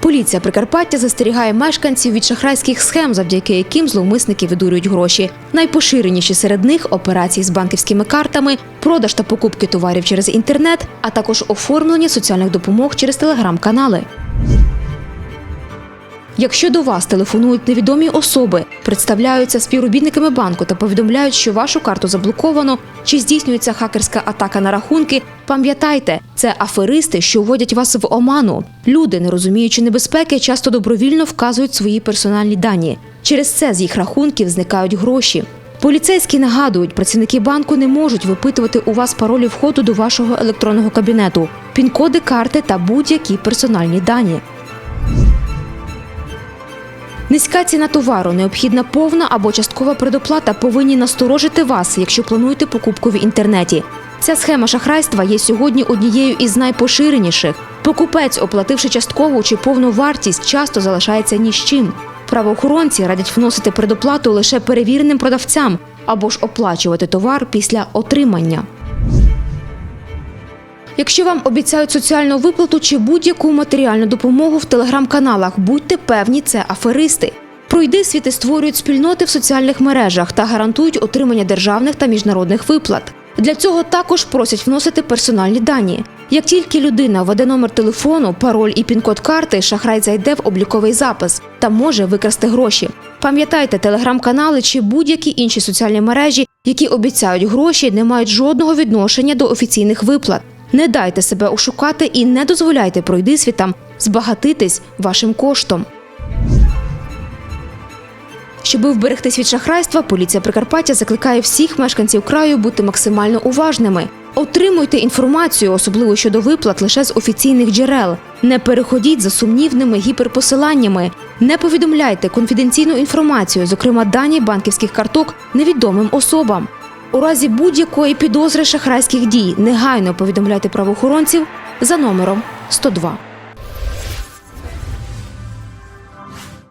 Поліція Прикарпаття застерігає мешканців від шахрайських схем, завдяки яким зловмисники видурюють гроші. Найпоширеніші серед них операції з банківськими картами, продаж та покупки товарів через інтернет, а також оформлення соціальних допомог через телеграм-канали. Якщо до вас телефонують невідомі особи, представляються співробітниками банку та повідомляють, що вашу карту заблоковано чи здійснюється хакерська атака на рахунки, пам'ятайте, це аферисти, що вводять вас в оману. Люди, не розуміючи небезпеки, часто добровільно вказують свої персональні дані. Через це з їх рахунків зникають гроші. Поліцейські нагадують, працівники банку не можуть випитувати у вас паролі входу до вашого електронного кабінету, пін-коди карти та будь-які персональні дані. Низька ціна товару, необхідна повна або часткова предоплата повинні насторожити вас, якщо плануєте покупку в інтернеті. Ця схема шахрайства є сьогодні однією із найпоширеніших. Покупець, оплативши часткову чи повну вартість, часто залишається ні з чим. Правоохоронці радять вносити предоплату лише перевіреним продавцям або ж оплачувати товар після отримання. Якщо вам обіцяють соціальну виплату чи будь-яку матеріальну допомогу в телеграм-каналах, будьте певні, це аферисти. Пройди світи створюють спільноти в соціальних мережах та гарантують отримання державних та міжнародних виплат. Для цього також просять вносити персональні дані. Як тільки людина введе номер телефону, пароль і пін-код карти, шахрай зайде в обліковий запис та може викрасти гроші. Пам'ятайте, телеграм-канали чи будь-які інші соціальні мережі, які обіцяють гроші, не мають жодного відношення до офіційних виплат. Не дайте себе ошукати і не дозволяйте пройди світам збагатитись вашим коштом. Щоби вберегтись від шахрайства, поліція Прикарпаття закликає всіх мешканців краю бути максимально уважними. Отримуйте інформацію, особливо щодо виплат, лише з офіційних джерел. Не переходіть за сумнівними гіперпосиланнями. Не повідомляйте конфіденційну інформацію, зокрема дані банківських карток невідомим особам. У разі будь-якої підозри шахрайських дій негайно повідомляйте правоохоронців за номером 102.